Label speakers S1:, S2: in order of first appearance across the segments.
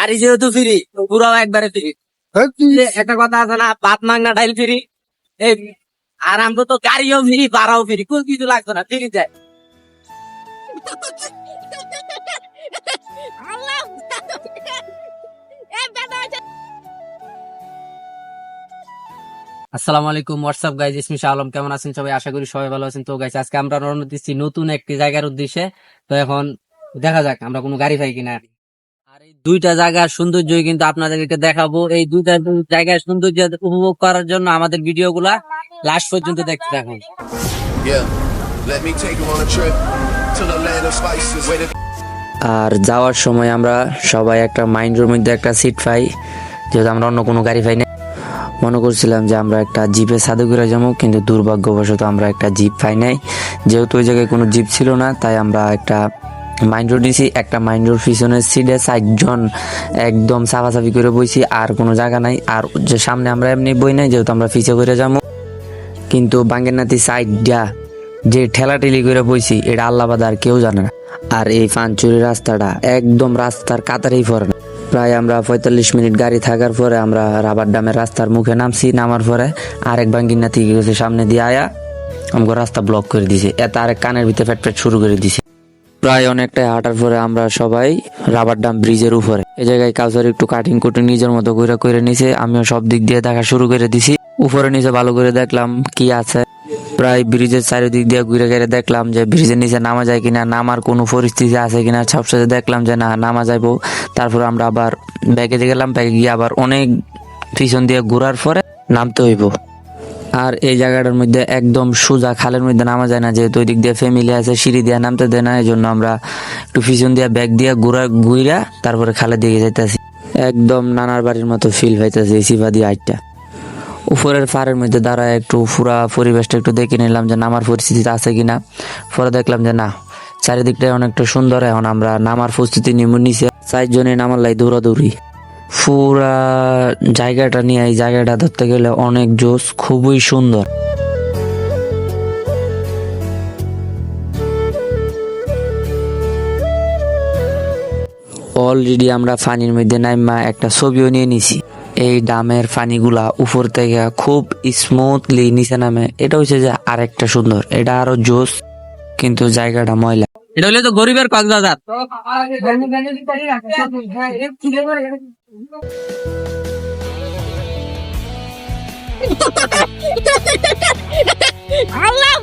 S1: গাড়ি যেহেতু ফ্রি পুরো একবারে ফ্রি। একটা কথা আছে না ভাত মাংনা ডাইল ফ্রি। এই আর আমরা তো গাড়িও ফ্রি ভাড়াও ফ্রি কোন কিছু লাগতো না ফ্রি যায়।
S2: আল্লাহ এ বেদা
S1: আসসালামু আলাইকুম হোয়াটসঅ্যাপ গাইজ ইসমি শাহ আলম কেমন আছেন সবাই? আশা করি সবাই ভালো আছেন। তো গাইজ আজকে আমরা রওনা দিচ্ছি নতুন একটি জায়গার উদ্দেশ্যে। তো এখন দেখা যাক আমরা কোনো গাড়ি পাই কিনা। দুইটা জায়গার সৌন্দর্য কিন্তু আপনাদেরকে দেখাবো। এই দুইটা জায়গার সৌন্দর্য উপভোগ করার জন্য আমাদের ভিডিওগুলা লাস্ট পর্যন্ত দেখতে থাকুন।
S3: আর যাওয়ার সময় আমরা সবাই একটা মাইন্ডের মধ্যে একটা সিট পাই যেহেতু আমরা অন্য কোনো গাড়ি পাই না। মনে করছিলাম যে আমরা একটা জিপে সাদু করে যাব কিন্তু দুর্ভাগ্যবশত আমরা একটা জিপ পাই নাই। যেহেতু ওই জায়গায় কোনো জিপ ছিল না তাই আমরা একটা মাইন্ডোর দিছি, একটা মাইন্ডোর পিছনের সিটে জন একদম সাফাসাফি করে বইছি, আর কোনো জায়গা নাই। আর যে সামনে আমরা এমনি বই নাই, যেহেতু আমরা পিছে করে যাব। কিন্তু বাঙ্গেরনাথি সাইডটা যে ঠেলাঠেলি করে বইছি, এটা আল্লাহবাদ আর কেউ জানে না। আর এই পাঞ্চুরি রাস্তাটা একদম রাস্তার কাতারেই পড়ে না। প্রায় আমরা পঁয়তাল্লিশ মিনিট গাড়ি থাকার পরে আমরা রাবার ডামের রাস্তার মুখে নামছি, নামার পরে আরেক বাঙ্গিনাথি গেছে সামনে দিয়ে আয়া আমাকে রাস্তা ব্লক করে দিছে। এত আরেক কানের ভিতরে ফেট ফেট শুরু করে দিছে। প্রায় অনেকটাই হাঁটার পরে আমরা সবাই রাবার ডাম ব্রিজের উপরে। এই জায়গায় কাউসার একটু কাটিং কুটিং নিজের মতো ঘুরে করে নিছে, আমিও সব দিক দিয়ে দেখা শুরু করে দিছি। উপরে নিচে ভালো করে দেখলাম কি আছে। প্রায় ব্রিজের চারিদিক দিয়ে ঘুরে ঘুরে দেখলাম যে ব্রিজের নিচে নামা যায় কিনা, নামার কোনো পরিস্থিতি আছে কিনা। সবসাথে দেখলাম যে না, নামা যাইবো। তারপর আমরা আবার ব্যাগে গেলাম ব্যাগে গিয়ে আবার অনেক পিছন দিয়ে ঘোরার পরে নামতে হইব। আর এই জায়গাটার মধ্যে একদম সোজা খালের মধ্যে নামা যায় না, যেহেতু ওই দিক দিয়ে ফ্যামিলি আছে, সিঁড়ি দিয়ে নামতে দেয় না এই জন্য আমরা একটু পিছন দিয়ে ব্যাগ দিয়ে ঘুরা ঘুরা তারপরে খালের দিকে যাইতেছি। একদম নানার বাড়ির মতো ফিল হইতেছে এই সিফাদি আইটটা। উপরের পাড়ের মধ্যে দাঁড়ায় একটু পুরা পরিবেশটা একটু দেখে নিলাম যে নামার পরিস্থিতি আছে কিনা। পরে দেখলাম যে না চারিদিকটা অনেকটা সুন্দর, এখন আমরা নামার প্রস্তুতি নিয়ে নিচে। চারজনে নামার লাই দৌড়াদৌড়ি। পুরা জায়গাটা নিয়ে, এই জায়গাটা ধরতে গেলে অনেক জোস খুবই সুন্দর। অলরেডি আমরা পানির মধ্যে নাইমা একটা ছবিও নিয়ে নিছি। এই ডামের পানিগুলা উপর থেকে খুব স্মুথলি নিচে নামে। এটা হচ্ছে যে আরেকটা সুন্দর, এটা আরও জোস কিন্তু জায়গাটা ময়লা।
S1: এটা হলে তো গরিবের কক্সবাজার।
S2: আল্লাহ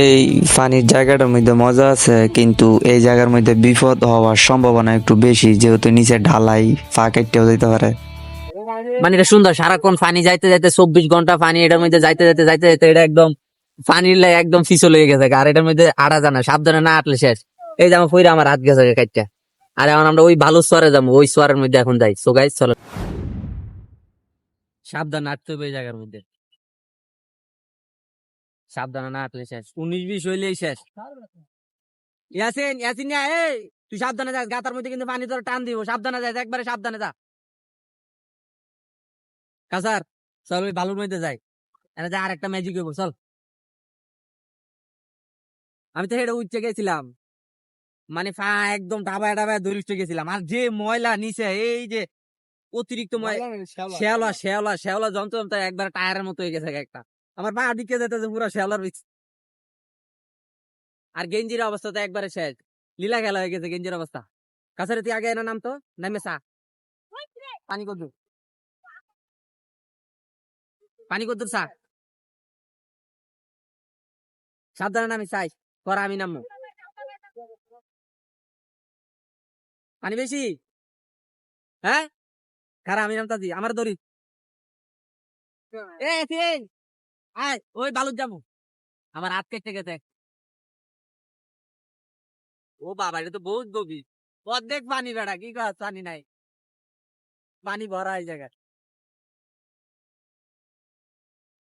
S3: এই পানির জায়গাটার মধ্যে মজা আছে, কিন্তু এই জায়গার মধ্যে বিপদ হওয়ার সম্ভাবনা একটু বেশি, যেহেতু নিচে ঢালাই পা কেটেও যেতে পারে।
S1: মানে এটা সুন্দর, সারাক্ষণ পানি যাইতে যাইতে চব্বিশ ঘণ্টা পানি, এটার মধ্যে যাইতে যাইতে যাইতে যাইতে এটা একদম পানির লাই একদম ফিসল হয়ে গেছে, আর এটার মধ্যে আড়া জানা, সাবধানে না আটলে শেষ। এই যে আমার ফইরা আমার হাত গেছে কাইটা আর এখন আমরা ওই ভালো সোয়ারে যাব, ওই সোয়ারের মধ্যে এখন যাই। সো গাইজ চলো। সাবধান আটতে হবে এই জায়গার মধ্যে। সাবধানে না আটলে শেষ। উনিশ বিশ হইলেই শেষ। ইয়াসিন ইয়াসিন তুই সাবধানে যাস, গাতার মধ্যে কিন্তু পানি তোর টান দিব। সাবধানে যাস, একবারে সাবধানে যা। কাসার চল ওই বালুর মধ্যে যাই। এটা যা আরেকটা ম্যাজিক হইব চল। আমি তো হেঁটে উঠতে গেছিলাম। মানে পা একদম ডাবায় ডাবায় দরিষ্ঠে গেছিলাম। আর যে ময়লা নিচে এই যে অতিরিক্ত ময়লা শ্যাওলা। শ্যাওলা শ্যাওলা যন্ত্র যন্ত্র একবার টায়ারের মতো হয়ে গেছে একটা। আমার পা দিকে যেতেছে পুরো শ্যাওলার আর গেঞ্জির অবস্থা তো একবারে শেষ। লীলা খেলা হয়ে গেছে গেঞ্জির অবস্থা। কাছারে তুই আগে এনে নাম তো? নামে চা। পানি কদ্দুর। পানি কদ্দুর চা সাবধানে নামি চাই পরে আমি নামবো। পানি বেশি? হ্যাঁ? খারা, আমি নামতাছি আমার দড়ি। ওই বালুর যাব আমার হাত কেটে গেছে। ও বাবা, এটা তো বহুত গভীর। অর্ধেক পানি, বেড়া, কি পানি নাই। পানি ভরা এই জায়গায়।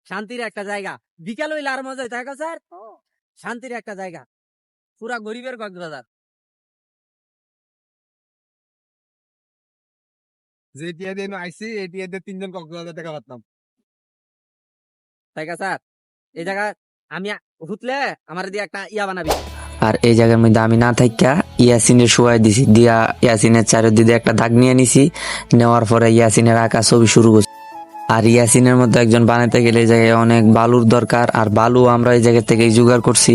S1: শান্তির একটা জায়গা। বিকাল হইলে আর মজা তাই স্যার? শান্তির একটা জায়গা। পুরা গরিবের কক্সবাজার।
S4: যে টিয়া দিয়ে আইসি এই টিয়া দিয়ে তিনজন কক্সবাজার দেখা পারতাম।
S1: তাই স্যার? এই জায়গা আমি হুতলে আমার দিয়ে একটা ইয়া বানাবি।
S3: আর এই জায়গার মধ্যে আমি না থাকিয়া ইয়াসিনের শোয়াই দিছি। দিয়া ইয়াসিনের চারিদিকে একটা দাগ নিয়ে নিছি। নেওয়ার পরে ইয়াসিনের আঁকা ছবি শুরু করছি। আর ইয়াসিনের মধ্যে একজন বানাতে গেলে এই জায়গায় অনেক বালুর দরকার, আর বালু আমরা এই জায়গা থেকে জোগাড় করছি।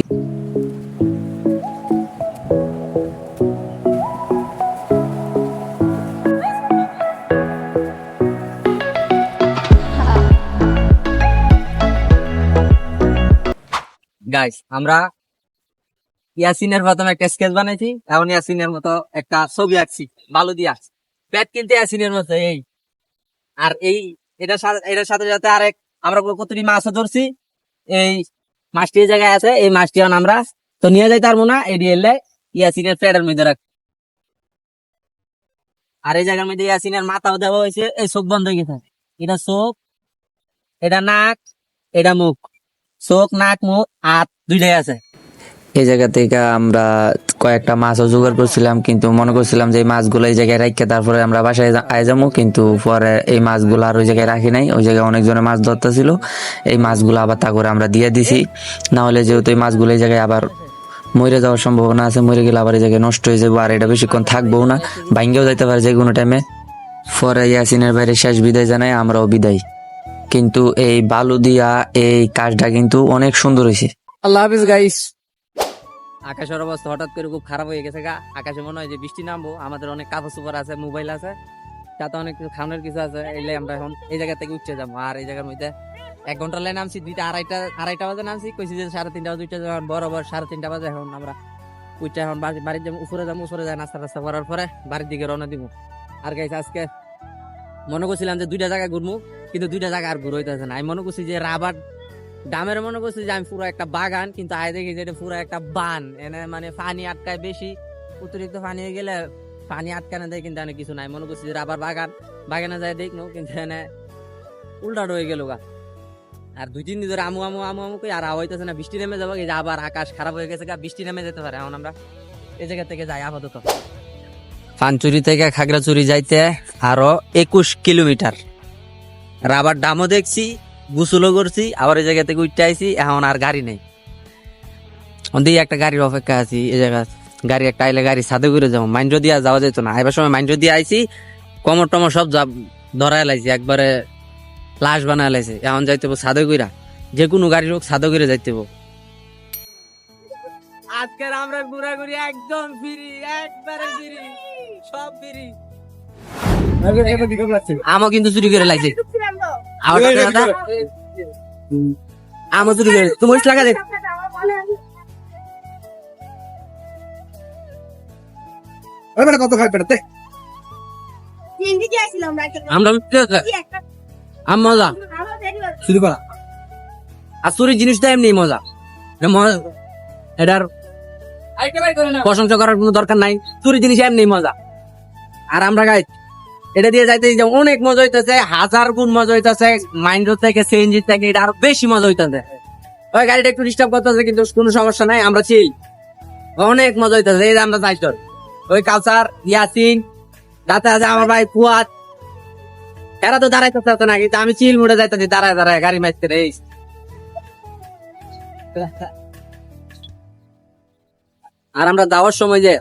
S1: গাইস আমরা ইয়াসিনের প্রথমে একটা স্কেচ বানাইছি, এখন ইয়াসিনের মতো একটা ছবি আঁকছি ভালো দিয়া প্যাট কিনতে ইয়াসিনের মতো, এই। আর এই সাথে, এটার সাথে সাথে আরেক, আমরা কতটি মাছও ধরছি, এই মাছটি জায়গায় আছে, এই মাছটি আমরা, তো নিয়ে যাই তার এলে ইয়াসিনের মধ্যে রাখ। আর এই জায়গার মধ্যে ইয়াসিনের মাথাও দেওয়া হয়েছে, এই চোখ বন্ধ হয়ে গেছে। এটা চোখ, এটা নাক, এটা মুখ। চোখ, নাক, মুখ, হাত, দুইটাই আছে।
S3: এই জায়গা থেকে আমরা কয়েকটা মাছও জোগাড় করছিলাম, কিন্তু মনে করছিলাম যে এই মাছগুলো এই জায়গায় রাখতে তারপরে আমরা বাসায় আয় যাব, কিন্তু পরে এই মাছগুলো আর ওই জায়গায় রাখি নাই। ওই জায়গায় অনেকজনে মাছ ধরতে ছিল এই মাছগুলো আবার তা করে আমরা দিয়ে দিছি। না হলে যেহেতু এই মাছগুলো এই জায়গায় আবার মরে যাওয়ার সম্ভাবনা আছে, মরে গেলে আবার এই জায়গায় নষ্ট হয়ে যাব, আর এটা বেশিক্ষণ থাকব না। ভাঙ্গেও যাইতে পারে যে কোনো টাইমে পরে ইয়াসিনের বাইরে শেষ বিদায় জানাই, আমরাও বিদায়। কিন্তু এই বালু দিয়া এই কাজটা কিন্তু অনেক সুন্দর হয়েছে।
S4: আল্লাহ হাফিজ গাইস
S1: আকাশের অবস্থা হঠাৎ করে খুব খারাপ হয়ে গেছে গা। আকাশে মনে হয় যে বৃষ্টি নামবো, আমাদের অনেক কাপড় চোপড় আছে, মোবাইল আছে, তাতে অনেক কিছু খাওয়ানোর কিছু আছে, এলে আমরা এখন এই জায়গা থেকে উঠতে যাব। আর এই জায়গার মধ্যে এক ঘণ্টা লাইন নামছি, দুইটা আড়াইটা আড়াইটা বাজে নামছি, কইছি যে সাড়ে তিনটা বাজে উঠতে যাব, এখন বরাবর সাড়ে তিনটা বাজে এখন আমরা উঠতে এখন বাড়ি বাড়ির যাব, উপরে যাব, উপরে যাই নাস্তা টাস্তা করার পরে বাড়ির দিকে রওনা দিব। আর গাইছে আজকে মনে করছিলাম যে দুইটা জায়গায় ঘুরবো কিন্তু দুইটা জায়গা আর ঘুরে হইতেছে না। আমি মনে করছি যে রাবার ডামের মনে করছি যে আমি পুরো একটা বাগান, কিন্তু আয় দেখি যে এটা পুরো একটা বান। এনে মানে পানি আটকায় বেশি। অতিরিক্ত পানি হয়ে গেলে পানি আটকানো দেয় কিন্তু এনে কিছু নাই। মনে করছি যে রাবার বাগান। বাগানে যায় দেখনো কিন্তু এনে উল্টা হয়ে গেল গা। আর দুই, তিন দিন ধরে আমু আমু আমু আমু আর হইতেছে না, বৃষ্টি নেমে যাব। যে আবার আকাশ খারাপ হয়ে গেছে গা, বৃষ্টি নেমে যেতে পারে এখন আমরা। এই জায়গা থেকে যাই আপাতত। পানচুরি থেকে খাগড়াচুরি যাইতে আরও একুশ কিলোমিটার। রাবার ডামও দেখছি গোসলও করছি আবার এই জায়গা থেকে উঠতে আইছি এখন আর গাড়ি নেই। ওদিকে একটা গাড়ির অপেক্ষা আছি এই জায়গা গাড়ি একটা আইলে গাড়ি সাদে করে যাব। মাইন্ড্রো দিয়া যাওয়া যেত না। আইবার সময় মাইন্ড্রো দিয়ে আইছি কমর টমর সব যা- ধরায় লাইছি একবারে লাশ বানায় লাইছে। এখন যাইতে সাদে কইরা যে কোনো গাড়ির হোক সাদে করে যাইতে আজকের আমরা ঘুরাঘুরি একদম ফ্রি একবারে ফ্রি সব ফ্রি আমও কিন্তু চুরি করে লাগছে আমার তুমি লাগা দে।
S4: ওই বেটা কত খাই পেটাতে
S1: আমরা আম মজা।
S4: শুরু করা।
S1: আর চুরির জিনিসটা এমনি মজা। এটা এটার প্রশংসা করার কোনো দরকার নাই। চুরি জিনিস এমনি মজা। আর আমরা গাই এটা দিয়ে যাইতে অনেক মজা হইতেছে, হাজার গুণ মজা হইতেছে মাইন্ড থেকে সিএনজি থেকে, এটা আরও বেশি মজা হইতেছে। ওই গাড়িটা একটু ডিস্টার্ব করতেছে, কিন্তু কোনো সমস্যা নাই, আমরা চিল অনেক মজা হইতেছে, এই যে আমরা যাইতো ওই কালচার ইয়াসিন যাতে আছে আমার ভাই ফুয়াদ। এরা তো দাঁড়াইতে না, কিন্তু আমি চিল মুড়ে যাইতেছি, দাঁড়ায় দাঁড়ায়, গাড়ি মারতে রে আর আমরা যাওয়ার সময় যে,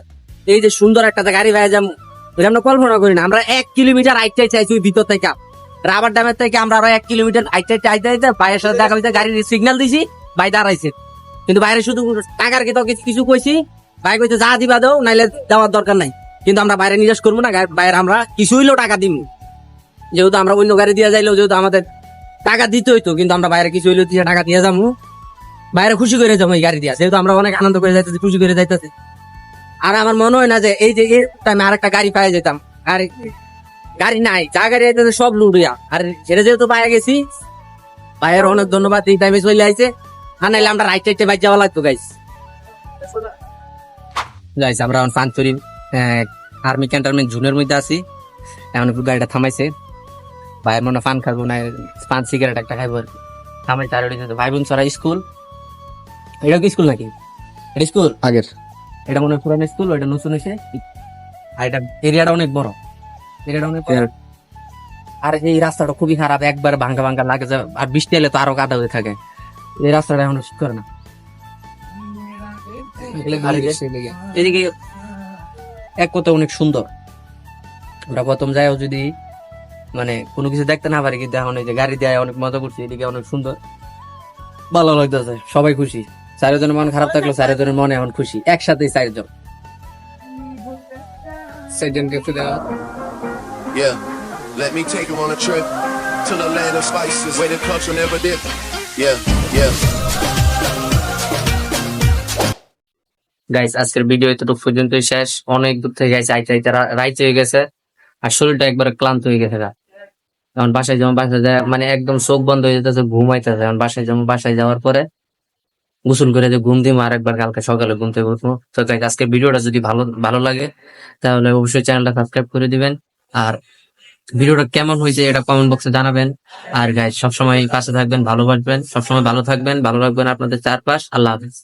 S1: এই যে সুন্দর একটা গাড়ি ভাই যাব আমরা কল্পনা করি না, আমরা এক কিলোমিটার আইটাই চাইছি ভিতর থেকে। রাবার ড্যামের থেকে আমরা আরও এক কিলোমিটার আইটাই আইতে আইতে ভাইয়ের সাথে দেখা হইতে গাড়ির সিগন্যাল দিছি, ভাই দাঁড়াইছে। কিন্তু বাইরে শুধু টাকার তো কিছু- কিছু কইছি, ভাই কইতে যা দিবা দাও, নাইলে দেওয়ার দরকার নাই। কিন্তু আমরা বাইরে নিরাশ করব না বাইরে আমরা কিছু হইলেও টাকা দিব যেহেতু আমরা অন্য গাড়ি দিয়ে যাইলেও যেহেতু আমাদের টাকা দিতে হইতো, কিন্তু আমরা বাইরে কিছু হইলেও দিয়ে টাকা দিয়ে যাব বাইরে খুশি করে যাব এই গাড়ি দিয়া, যেহেতু আমরা অনেক আনন্দ করে যাইতেছি, খুশি করে যাইতেছি। আর আমার মনে হয় না যে এই যে টাইমে আরেকটা গাড়ি পাই যেতাম। আর গাড়ি নাই, যা গাড়ি আইতেছে সব লুটিয়া। আর সেটা যেহেতু পাইয়া গেছি, ভাইয়ের অনেক ধন্যবাদ, এই টাইমে চলে আইছে। আর নাইলে আমরা রাইট সাইডে বাইক যাওয়া লাগতো গাইস গাইস আমরা এখন পাঁচচুরি আর্মি ক্যান্টনমেন্ট জুনের মধ্যে আছি। এখন একটু গাড়িটা থামাইছে। ভাইয়ের মনে পান খাব, না, পান সিগারেট একটা খাইবো। আর কি। থামাই তার ভাই বোন ছড়া স্কুল। এটা কি স্কুল নাকি? এটা স্কুল?
S4: আগের।
S1: এটা মনে হয় পুরানো স্কুল ওইটা নতুন হয়েছে আর এটা এরিয়াটা অনেক বড়। এরিয়াটা অনেক বড়। আর এই রাস্তাটা খুবই খারাপ একবার ভাঙ্গা ভাঙ্গা লাগে যে আর বৃষ্টি এলে তো আরও কাদা হয়ে থাকে। এই রাস্তাটা এখন ঠিক করে না। এদিকে এক কথা অনেক সুন্দর। আমরা প্রথম যাইও যদি মানে কোনো কিছু দেখতে না পারি কিন্তু এখন এই যে গাড়ি দেয় অনেক মজা করছি এদিকে অনেক সুন্দর। ভালো লাগতেছে সবাই খুশি। চারজনের মন খারাপ থাকল চারজনের মনে এখন খুশি। একসাথে চারজন। চারজনকে একটু
S5: Yeah, let me take you on a trip to the land of spices where the culture never dip. Yeah, yeah.
S1: Guys আজকের ভিডিও এতটুকু পর্যন্তই শেষ। অনেক দূর থেকে গাইছে আইতে আইতে রাইতে হয়ে গেছে। আর শরীরটা একবারে ক্লান্ত হয়ে গেছে। এখন বাসায় যেমন বাসায় যায় মানে একদম চোখ বন্ধ হয়ে যেতেছে ঘুমাইতেছে এখন বাসায় যেমন বাসায় যাওয়ার পরে গোসল করে যে ঘুম দিয়ে আর একবার কালকে সকালে ঘুম থেকে উঠবো। তো তাই আজকের ভিডিওটা যদি ভালো ভালো লাগে, তাহলে অবশ্যই চ্যানেলটা সাবস্ক্রাইব করে দিবেন। আর ভিডিওটা কেমন হয়েছে এটা কমেন্ট বক্সে জানাবেন। আর গায়ে সবসময় পাশে থাকবেন ভালোবাসবেন সবসময় ভালো থাকবেন, ভালো রাখবেন আপনাদের চারপাশ। আল্লাহ হাফিজ।